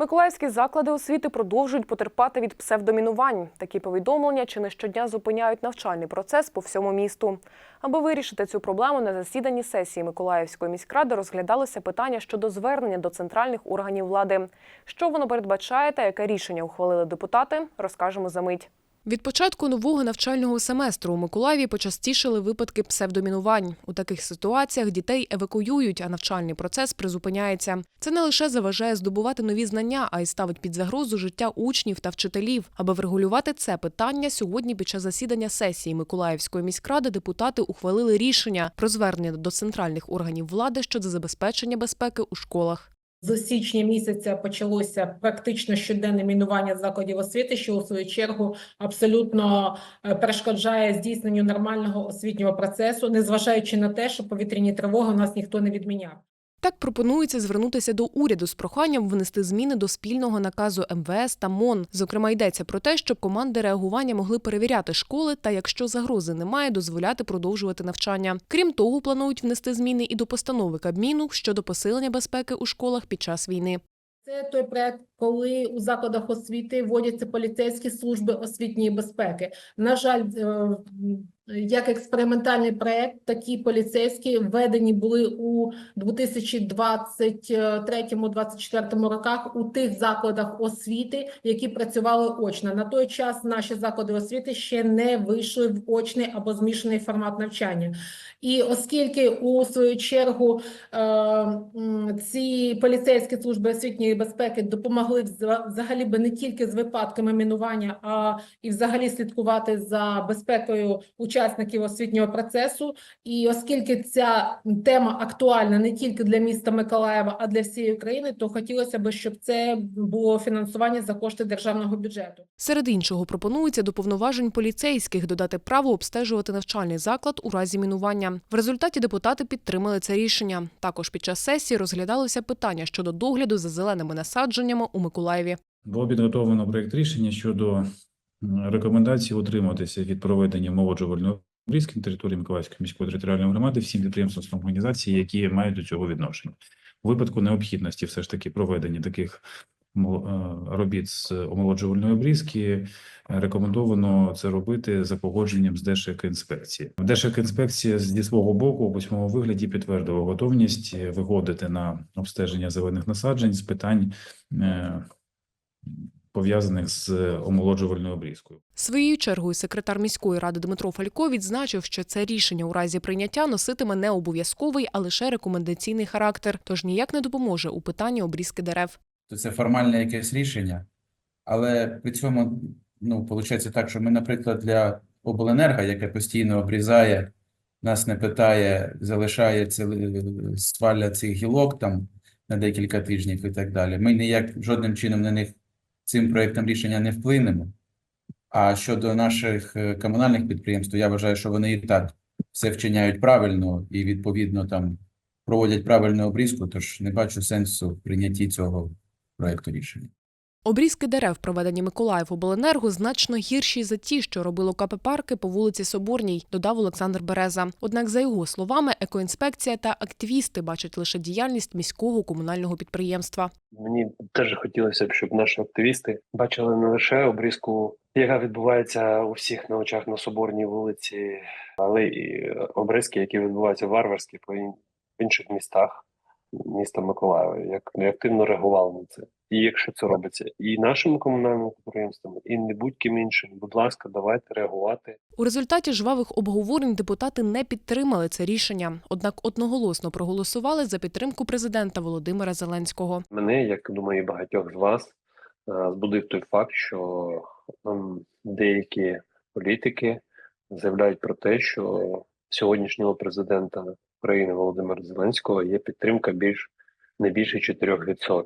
Миколаївські заклади освіти продовжують потерпати від псевдомінувань. Такі повідомлення чи не щодня зупиняють навчальний процес по всьому місту. Аби вирішити цю проблему, на засіданні сесії Миколаївської міськради розглядалося питання щодо звернення до центральних органів влади. Що воно передбачає та яке рішення ухвалили депутати, розкажемо за мить. Від початку нового навчального семестру у Миколаєві почастішили випадки псевдомінувань. У таких ситуаціях дітей евакуюють, а навчальний процес призупиняється. Це не лише заважає здобувати нові знання, а й ставить під загрозу життя учнів та вчителів. Аби врегулювати це питання, сьогодні під час засідання сесії Миколаївської міськради депутати ухвалили рішення про звернення до центральних органів влади щодо забезпечення безпеки у школах. З січня місяця почалося практично щоденне мінування закладів освіти, що у свою чергу абсолютно е, перешкоджає здійсненню нормального освітнього процесу, незважаючи на те, що повітряні тривоги у нас ніхто не відміняв. Так пропонується звернутися до уряду з проханням внести зміни до спільного наказу МВС та МОН. Зокрема, йдеться про те, щоб команди реагування могли перевіряти школи та, якщо загрози немає, дозволяти продовжувати навчання. Крім того, планують внести зміни і до постанови Кабміну щодо посилення безпеки у школах під час війни. Це той проект, коли у закладах освіти вводяться поліцейські служби освітньої безпеки. На жаль, е, як експериментальний проект, такі поліцейські введені були у 2023-2024 роках у тих закладах освіти, які працювали очно. На той час наші заклади освіти ще не вийшли в очний або змішаний формат навчання. І оскільки у свою чергу е, ці поліцейські служби освітньої безпеки допомогли вза- взагалі би не тільки з випадками мінування, а і взагалі слідкувати за безпекою учасників освітнього процесу. І оскільки ця тема актуальна не тільки для міста Миколаєва, а для всієї України, то хотілося б, щоб це було фінансування за кошти державного бюджету. Серед іншого пропонується до повноважень поліцейських додати право обстежувати навчальний заклад у разі мінування. В результаті депутати підтримали це рішення. Також під час сесії розглядалося питання щодо догляду за зеленими насадженнями у Миколаєві. Було підготовлено проєкт рішення щодо м, рекомендацій утриматися від проведення молоджувальної обрізки на території Миколаївської міської територіальної громади всім підприємствам та організацій, які мають до цього відношення. У випадку необхідності все ж таки проведення таких е, робіт з омолоджувальної обрізки е, рекомендовано це робити за погодженням з Держекоінспекції. Держекоінспекція зі свого боку у письмовому вигляді підтвердила готовність е, виходити на обстеження зелених насаджень з питань пов'язаних з омолоджувальною обрізкою. Своєю чергою секретар міської ради Дмитро Фалько відзначив, що це рішення у разі прийняття носитиме не обов'язковий, а лише рекомендаційний характер, тож ніяк не допоможе у питанні обрізки дерев. то це формальне якесь рішення. Але при цьому, ну, виходить так, що ми, наприклад, для обленерго, яке постійно обрізає, нас не питає, залишає стваля цих гілок там на декілька тижнів і так далі. Ми ніяк жодним чином на них цим проєктом рішення не вплинемо. А щодо наших е, комунальних підприємств, я вважаю, що вони і так все вчиняють правильно і відповідно там проводять правильну обрізку, тож не бачу сенсу в прийнятті цього проекту рішення. Обрізки дерев, проведені Миколаївобленерго, значно гірші за ті, що робило КП «Парки» по вулиці Соборній, додав Олександр Береза. Однак, за його словами, екоінспекція та активісти бачать лише діяльність міського комунального підприємства. Мені теж хотілося б, щоб наші активісти бачили не лише обрізку, яка відбувається у всіх на очах на соборній вулиці, але і обрізки, які відбуваються варварські по інших містах міста Миколаєва, як не активно реагували на це. І якщо це робиться і нашими комунальними підприємствами, і не будь-ким іншим, будь ласка, давайте реагувати. У результаті жвавих обговорень депутати не підтримали це рішення, однак одноголосно проголосували за підтримку президента Володимира Зеленського. Мене, як думаю, багатьох з вас, е, збудив той факт, що ем, деякі політики заявляють про те, що сьогоднішнього президента України Володимира Зеленського є підтримка більш не більше 4%.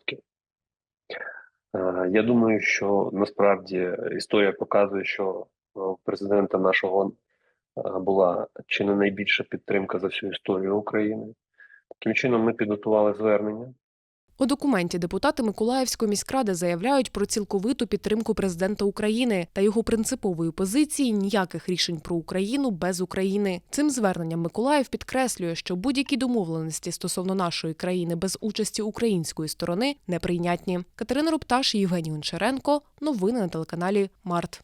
Е, Я думаю, що насправді історія показує, що е, у президента нашого е, була чи не найбільша підтримка за всю історію України. Таким чином, ми підготували звернення. У документі депутати Миколаївської міськради заявляють про цілковиту підтримку президента України та його принципової позиції ніяких рішень про Україну без України. Цим зверненням Миколаїв підкреслює, що будь-які домовленості стосовно нашої країни без участі української сторони неприйнятні. Катерина Рупташ, Євгеній Гончаренко. Новини на телеканалі Март.